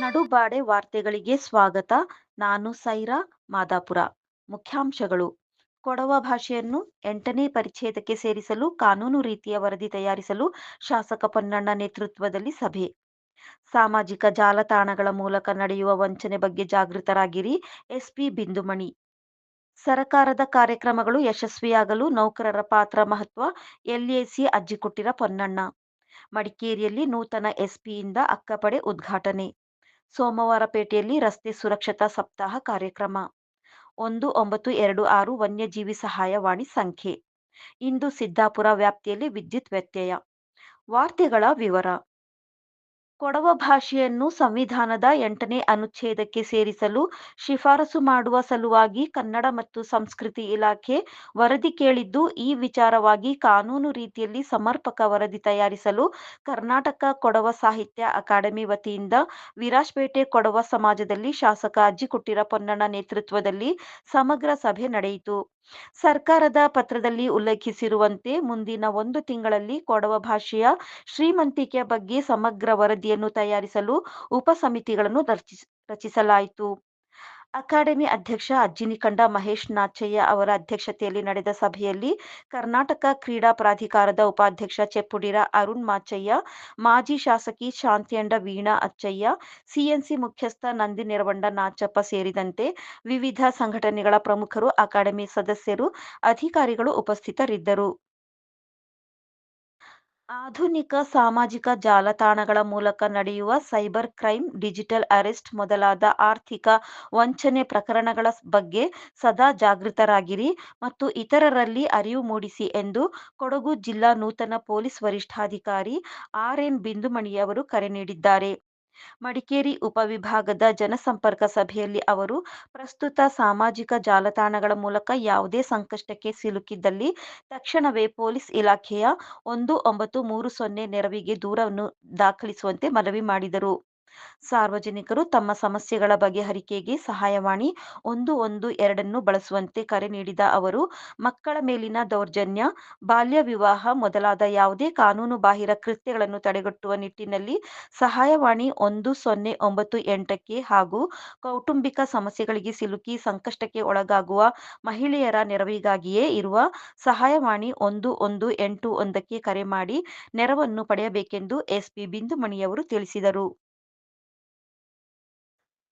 ನಡುಬಾಡೆ ವಾರ್ತೆಗಳಿಗೆ ಸ್ವಾಗತ. ನಾನು ಸೈರಾ ಮಾದಾಪುರ. ಮುಖ್ಯಾಂಶಗಳು. ಕೊಡವ ಭಾಷೆಯನ್ನು ಎಂಟನೇ ಪರಿಚ್ಛೇದಕ್ಕೆ ಸೇರಿಸಲು, ಕಾನೂನು ರೀತಿಯ ವರದಿ ತಯಾರಿಸಲು ಶಾಸಕ ಪೊನ್ನಣ್ಣ ನೇತೃತ್ವದಲ್ಲಿ ಸಭೆ. ಸಾಮಾಜಿಕ ಜಾಲತಾಣಗಳ ಮೂಲಕ ನಡೆಯುವ ವಂಚನೆ ಬಗ್ಗೆ ಜಾಗೃತರಾಗಿರಿ. ಎಸ್ಪಿ ಬಿಂದುಮಣಿ. ಸರಕಾರದ ಕಾರ್ಯಕ್ರಮಗಳು ಯಶಸ್ವಿಯಾಗಲು ನೌಕರರ ಪಾತ್ರ ಮಹತ್ವ ಎಲ್ಎಸಿ ಅರ್ಜಿ ಕೊಟ್ಟಿರ ಪೊನ್ನಣ್ಣ. ಮಡಿಕೇರಿಯಲ್ಲಿ ನೂತನ ಎಸ್ಪಿಯಿಂದ ಅಕ್ಕಪಡೆ ಉದ್ಘಾಟನೆ. ಸೋಮವಾರಪೇಟೆಯಲ್ಲಿ ರಸ್ತೆ ಸುರಕ್ಷತಾ ಸಪ್ತಾಹ ಕಾರ್ಯಕ್ರಮ. ಒಂದು ಒಂಬತ್ತು ಎರಡು ಆರು ವನ್ಯಜೀವಿ ಸಹಾಯವಾಣಿ ಸಂಖ್ಯೆ. ಇಂದು ಸಿದ್ದಾಪುರ ವ್ಯಾಪ್ತಿಯಲ್ಲಿ ವಿದ್ಯುತ್ ವ್ಯತ್ಯಯ. ವಾರ್ತೆಗಳ ವಿವರ. ಕೊಡವ ಭಾಷೆಯನ್ನು ಸಂವಿಧಾನದ ಎಂಟನೇ ಅನುಚ್ಛೇದಕ್ಕೆ ಸೇರಿಸಲು ಶಿಫಾರಸು ಮಾಡುವ ಸಲುವಾಗಿ ಕನ್ನಡ ಮತ್ತು ಸಂಸ್ಕೃತಿ ಇಲಾಖೆ ವರದಿ ಕೇಳಿದ್ದು, ಈ ವಿಚಾರವಾಗಿ ಕಾನೂನು ರೀತಿಯಲ್ಲಿ ಸಮರ್ಪಕ ವರದಿ ತಯಾರಿಸಲು ಕರ್ನಾಟಕ ಕೊಡವ ಸಾಹಿತ್ಯ ಅಕಾಡೆಮಿ ವತಿಯಿಂದ ವಿರಾಜ್ಪೇಟೆ ಕೊಡವ ಸಮಾಜದಲ್ಲಿ ಶಾಸಕ ಅಜ್ಜಿಕುಟ್ಟಿರ ಪೊನ್ನಣ್ಣ ನೇತೃತ್ವದಲ್ಲಿ ಸಮಗ್ರ ಸಭೆ ನಡೆಯಿತು. ಸರ್ಕಾರದ ಪತ್ರದಲ್ಲಿ ಉಲ್ಲೇಖಿಸಿರುವಂತೆ ಮುಂದಿನ ಒಂದು ತಿಂಗಳಲ್ಲಿ ಕೊಡವ ಭಾಷೆಯ ಶ್ರೀಮಂತಿಕೆಯ ಬಗ್ಗೆ ಸಮಗ್ರ ವರದಿಯನ್ನು ತಯಾರಿಸಲು ಉಪ ಸಮಿತಿಗಳನ್ನು ರಚಿಸಲಾಯಿತು. ಅಕಾಡೆಮಿ ಅಧ್ಯಕ್ಷ ಅಜ್ಜಿನಿಕಂಡ ಮಹೇಶ್ ನಾಚಯ್ಯ ಅವರ ಅಧ್ಯಕ್ಷತೆಯಲ್ಲಿ ನಡೆದ ಸಭೆಯಲ್ಲಿ ಕರ್ನಾಟಕ ಕ್ರೀಡಾ ಪ್ರಾಧಿಕಾರದ ಉಪಾಧ್ಯಕ್ಷ ಚೆಪ್ಪುಡಿರ ಅರುಣ್ ಮಾಚಯ್ಯ, ಮಾಜಿ ಶಾಸಕಿ ಶಾಂತಿಯಂಡ ವೀಣಾ ಅಚ್ಚಯ್ಯ, ಸಿಎನ್ಸಿ ಮುಖ್ಯಸ್ಥ ನಂದಿ ನೆರವಂಡ ನಾಚಪ್ಪ ಸೇರಿದಂತೆ ವಿವಿಧ ಸಂಘಟನೆಗಳ ಪ್ರಮುಖರು, ಅಕಾಡೆಮಿ ಸದಸ್ಯರು, ಅಧಿಕಾರಿಗಳು ಉಪಸ್ಥಿತರಿದ್ದರು. ಆಧುನಿಕ ಸಾಮಾಜಿಕ ಜಾಲತಾಣಗಳ ಮೂಲಕ ನಡೆಯುವ ಸೈಬರ್ ಕ್ರೈಂ ಡಿಜಿಟಲ್ ಅರೆಸ್ಟ್ ಮೊದಲಾದ ಆರ್ಥಿಕ ವಂಚನೆ ಪ್ರಕರಣಗಳ ಬಗ್ಗೆ ಸದಾ ಜಾಗೃತರಾಗಿರಿ ಮತ್ತು ಇತರರಲ್ಲಿ ಅರಿವು ಮೂಡಿಸಿ ಎಂದು ಕೊಡಗು ಜಿಲ್ಲಾ ನೂತನ ಪೊಲೀಸ್ ವರಿಷ್ಠಾಧಿಕಾರಿ ಆರ್ಎನ್ ಬಿಂದುಮಣಿಯವರು ಕರೆ ನೀಡಿದ್ದಾರೆ. ಮಡಿಕೇರಿ ಉಪವಿಭಾಗದ ಜನಸಂಪರ್ಕ ಸಭೆಯಲ್ಲಿ ಅವರು, ಪ್ರಸ್ತುತ ಸಾಮಾಜಿಕ ಜಾಲತಾಣಗಳ ಮೂಲಕ ಯಾವುದೇ ಸಂಕಷ್ಟಕ್ಕೆ ಸಿಲುಕಿದ್ದಲ್ಲಿ ತಕ್ಷಣವೇ ಪೊಲೀಸ್ ಇಲಾಖೆಯ ಒಂದು ಒಂಬತ್ತು ಮೂರು ಸೊನ್ನೆ ನೆರವಿಗೆ ದೂರನ್ನು ದಾಖಲಿಸುವಂತೆ ಮನವಿ ಮಾಡಿದರು. ಸಾರ್ವಜನಿಕರು ತಮ್ಮ ಸಮಸ್ಯೆಗಳ ಬಗೆಹರಿಕೆಗೆ ಸಹಾಯವಾಣಿ ಒಂದು ಒಂದು ಎರಡನ್ನು ಬಳಸುವಂತೆ ಕರೆ ನೀಡಿದ ಅವರು, ಮಕ್ಕಳ ಮೇಲಿನ ದೌರ್ಜನ್ಯ, ಬಾಲ್ಯ ವಿವಾಹ ಮೊದಲಾದ ಯಾವುದೇ ಕಾನೂನು ಬಾಹಿರ ಕೃತ್ಯಗಳನ್ನು ತಡೆಗಟ್ಟುವ ನಿಟ್ಟಿನಲ್ಲಿ ಸಹಾಯವಾಣಿ ಒಂದು ಸೊನ್ನೆ ಒಂಬತ್ತು ಎಂಟಕ್ಕೆ ಹಾಗೂ ಕೌಟುಂಬಿಕ ಸಮಸ್ಯೆಗಳಿಗೆ ಸಿಲುಕಿ ಸಂಕಷ್ಟಕ್ಕೆ ಒಳಗಾಗುವ ಮಹಿಳೆಯರ ನೆರವಿಗಾಗಿಯೇ ಇರುವ ಸಹಾಯವಾಣಿ ಒಂದು ಒಂದು ಎಂಟು ಒಂದಕ್ಕೆ ಕರೆ ಮಾಡಿ ನೆರವನ್ನು ಪಡೆಯಬೇಕೆಂದು ಎಸ್ಪಿ ಬಿಂದುಮಣಿಯವರು ತಿಳಿಸಿದರು.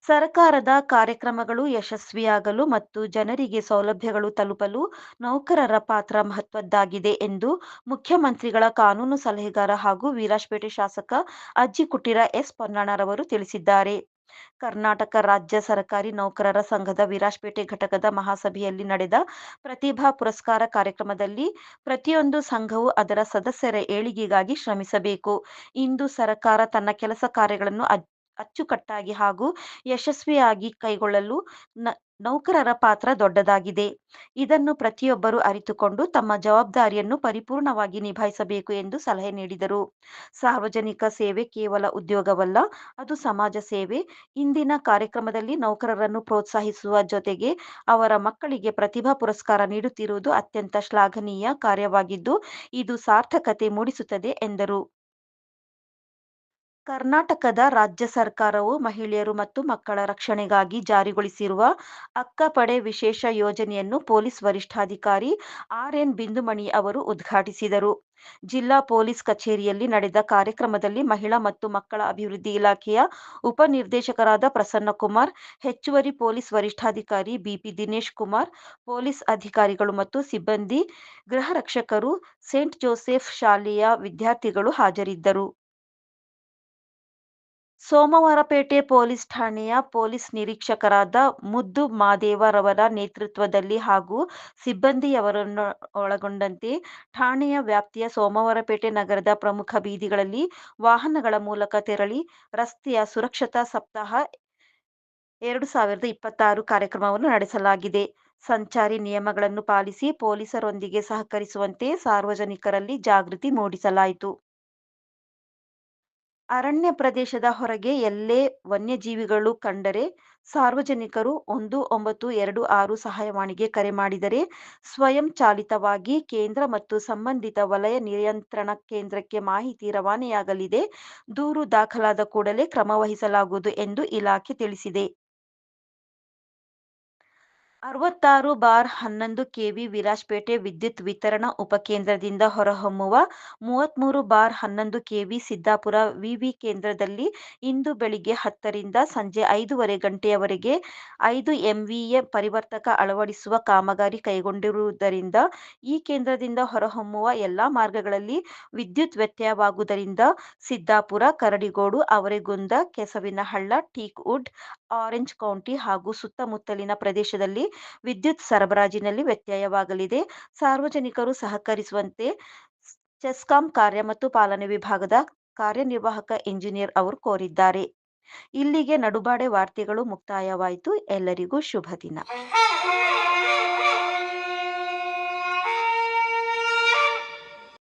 ಸರ್ಕಾರದ ಕಾರ್ಯಕ್ರಮಗಳು ಯಶಸ್ವಿಯಾಗಲು ಮತ್ತು ಜನರಿಗೆ ಸೌಲಭ್ಯಗಳು ತಲುಪಲು ನೌಕರರ ಪಾತ್ರ ಮಹತ್ವದ್ದಾಗಿದೆ ಎಂದು ಮುಖ್ಯಮಂತ್ರಿಗಳ ಕಾನೂನು ಸಲಹೆಗಾರ ಹಾಗೂ ವಿರಾಜಪೇಟೆ ಶಾಸಕ ಅಜ್ಜಿಕುಟ್ಟಿರ ಎಸ್ ಪೊನ್ನಣ್ಣರವರು ತಿಳಿಸಿದ್ದಾರೆ. ಕರ್ನಾಟಕ ರಾಜ್ಯ ಸರ್ಕಾರಿ ನೌಕರರ ಸಂಘದ ವಿರಾಜಪೇಟೆ ಘಟಕದ ಮಹಾಸಭೆಯಲ್ಲಿ ನಡೆದ ಪ್ರತಿಭಾ ಪುರಸ್ಕಾರ ಕಾರ್ಯಕ್ರಮದಲ್ಲಿ ಪ್ರತಿಯೊಂದು ಸಂಘವು ಅದರ ಸದಸ್ಯರ ಏಳಿಗೆಗಾಗಿ ಶ್ರಮಿಸಬೇಕು. ಇಂದು ಸರ್ಕಾರ ತನ್ನ ಕೆಲಸ ಕಾರ್ಯಗಳನ್ನು ಅಚ್ಚುಕಟ್ಟಾಗಿ ಹಾಗೂ ಯಶಸ್ವಿಯಾಗಿ ಕೈಗೊಳ್ಳಲು ನೌಕರರ ಪಾತ್ರ ದೊಡ್ಡದಾಗಿದೆ. ಇದನ್ನು ಪ್ರತಿಯೊಬ್ಬರು ಅರಿತುಕೊಂಡು ತಮ್ಮ ಜವಾಬ್ದಾರಿಯನ್ನು ಪರಿಪೂರ್ಣವಾಗಿ ನಿಭಾಯಿಸಬೇಕು ಎಂದು ಸಲಹೆ ನೀಡಿದರು. ಸಾರ್ವಜನಿಕ ಸೇವೆ ಕೇವಲ ಉದ್ಯೋಗವಲ್ಲ, ಅದು ಸಮಾಜ ಸೇವೆ. ಇಂದಿನ ಕಾರ್ಯಕ್ರಮದಲ್ಲಿ ನೌಕರರನ್ನು ಪ್ರೋತ್ಸಾಹಿಸುವ ಜೊತೆಗೆ ಅವರ ಮಕ್ಕಳಿಗೆ ಪ್ರತಿಭಾ ಪುರಸ್ಕಾರ ನೀಡುತ್ತಿರುವುದು ಅತ್ಯಂತ ಶ್ಲಾಘನೀಯ ಕಾರ್ಯವಾಗಿದ್ದು, ಇದು ಸಾರ್ಥಕತೆ ಮೂಡಿಸುತ್ತದೆ ಎಂದರು. ಕರ್ನಾಟಕದ ರಾಜ್ಯ ಸರ್ಕಾರವು ಮಹಿಳೆಯರು ಮತ್ತು ಮಕ್ಕಳ ರಕ್ಷಣೆಗಾಗಿ ಜಾರಿಗೊಳಿಸಿರುವ ಅಕ್ಕಪಡೆ ವಿಶೇಷ ಯೋಜನೆಯನ್ನು ಪೊಲೀಸ್ ವರಿಷ್ಠಾಧಿಕಾರಿ ಆರ್ಎನ್ ಬಿಂದುಮಣಿ ಅವರು ಉದ್ಘಾಟಿಸಿದರು. ಜಿಲ್ಲಾ ಪೊಲೀಸ್ ಕಚೇರಿಯಲ್ಲಿ ನಡೆದ ಕಾರ್ಯಕ್ರಮದಲ್ಲಿ ಮಹಿಳಾ ಮತ್ತು ಮಕ್ಕಳ ಅಭಿವೃದ್ಧಿ ಇಲಾಖೆಯ ಉಪನಿರ್ದೇಶಕರಾದ ಪ್ರಸನ್ನಕುಮಾರ್, ಹೆಚ್ಚುವರಿ ಪೊಲೀಸ್ ವರಿಷ್ಠಾಧಿಕಾರಿ ಬಿಪಿ ದಿನೇಶ್ ಕುಮಾರ್, ಪೊಲೀಸ್ ಅಧಿಕಾರಿಗಳು ಮತ್ತು ಸಿಬ್ಬಂದಿ, ಗೃಹ ರಕ್ಷಕರು, ಸೇಂಟ್ ಜೋಸೆಫ್ ಶಾಲೆಯ ವಿದ್ಯಾರ್ಥಿಗಳು ಹಾಜರಿದ್ದರು. ಸೋಮವಾರಪೇಟೆ ಪೊಲೀಸ್ ಠಾಣೆಯ ಪೊಲೀಸ್ ನಿರೀಕ್ಷಕರಾದ ಮುದ್ದು ಮಾದೇವರವರ ನೇತೃತ್ವದಲ್ಲಿ ಹಾಗೂ ಸಿಬ್ಬಂದಿಯವರನ್ನು ಒಳಗೊಂಡಂತೆ ಠಾಣೆಯ ವ್ಯಾಪ್ತಿಯ ಸೋಮವಾರಪೇಟೆ ನಗರದ ಪ್ರಮುಖ ಬೀದಿಗಳಲ್ಲಿ ವಾಹನಗಳ ಮೂಲಕ ತೆರಳಿ ರಸ್ತೆಯ ಸುರಕ್ಷತಾ ಸಪ್ತಾಹ ಎರಡು ಸಾವಿರದ ಇಪ್ಪತ್ತಾರು ಕಾರ್ಯಕ್ರಮವನ್ನು ನಡೆಸಲಾಗಿದೆ. ಸಂಚಾರಿ ನಿಯಮಗಳನ್ನು ಪಾಲಿಸಿ ಪೊಲೀಸರೊಂದಿಗೆ ಸಹಕರಿಸುವಂತೆ ಸಾರ್ವಜನಿಕರಲ್ಲಿ ಜಾಗೃತಿ ಮೂಡಿಸಲಾಯಿತು. ಅರಣ್ಯ ಪ್ರದೇಶದ ಹೊರಗೆ ಎಲ್ಲೇ ವನ್ಯಜೀವಿಗಳು ಕಂಡರೆ ಸಾರ್ವಜನಿಕರು ಒಂದು, ಒಂಬತ್ತು, ಎರಡು, ಆರು ಸಹಾಯವಾಣಿಗೆ ಕರೆ ಮಾಡಿದರೆ ಸ್ವಯಂ ಚಾಲಿತವಾಗಿ ಕೇಂದ್ರ ಮತ್ತು ಸಂಬಂಧಿತ ವಲಯ ನಿಯಂತ್ರಣ ಕೇಂದ್ರಕ್ಕೆ ಮಾಹಿತಿ ರವಾನೆಯಾಗಲಿದೆ. ದೂರು ದಾಖಲಾದ ಕೂಡಲೇ ಕ್ರಮ ವಹಿಸಲಾಗುವುದು ಎಂದು ಇಲಾಖೆ ತಿಳಿಸಿದೆ. ಅರವತ್ತಾರು ಬಾರ್ ಹನ್ನೊಂದು ಕೆವಿ ವಿರಾಜಪೇಟೆ ವಿದ್ಯುತ್ ವಿತರಣಾ ಉಪಕೇಂದ್ರದಿಂದ ಹೊರಹೊಮ್ಮುವ ಮೂವತ್ಮೂರು ಬಾರ್ ಹನ್ನೊಂದು ಕೆವಿ ಸಿದ್ದಾಪುರ ವಿವಿ ಕೇಂದ್ರದಲ್ಲಿ ಇಂದು ಬೆಳಿಗ್ಗೆ ಹತ್ತರಿಂದ ಸಂಜೆ ಐದೂವರೆ ಗಂಟೆಯವರೆಗೆ ಐದು ಎಂವಿಎ ಪರಿವರ್ತಕ ಅಳವಡಿಸುವ ಕಾಮಗಾರಿ ಕೈಗೊಂಡಿರುವುದರಿಂದ ಈ ಕೇಂದ್ರದಿಂದ ಹೊರಹೊಮ್ಮುವ ಎಲ್ಲಾ ಮಾರ್ಗಗಳಲ್ಲಿ ವಿದ್ಯುತ್ ವ್ಯತ್ಯಯವಾಗುವುದರಿಂದ Siddapura, Karadigodu, Avaregunda, Kesavinahalla teak wood orange county ಹಾಗೂ ಸುತ್ತಮುತ್ತಲಿನ ಪ್ರದೇಶದಲ್ಲಿ ವಿದ್ಯುತ್ ಸರಬರಾಜಿನಲ್ಲಿ ವ್ಯತ್ಯಯವಾಗಲಿದೆ. ಸಾರ್ವಜನಿಕರು ಸಹಕರಿಸುವಂತೆ ಚೆಸ್ಕಾಂ ಕಾರ್ಯ ಮತ್ತು ಪಾಲನೆ ವಿಭಾಗದ ಕಾರ್ಯನಿರ್ವಾಹಕ ಇಂಜಿನಿಯರ್ ಅವರು ಕೋರಿದ್ದಾರೆ. ಇಲ್ಲಿಗೆ ನಡುಬಾಡೆ ವಾರ್ತೆಗಳು ಮುಕ್ತಾಯವಾಯಿತು. ಎಲ್ಲರಿಗೂ ಶುಭ ದಿನ.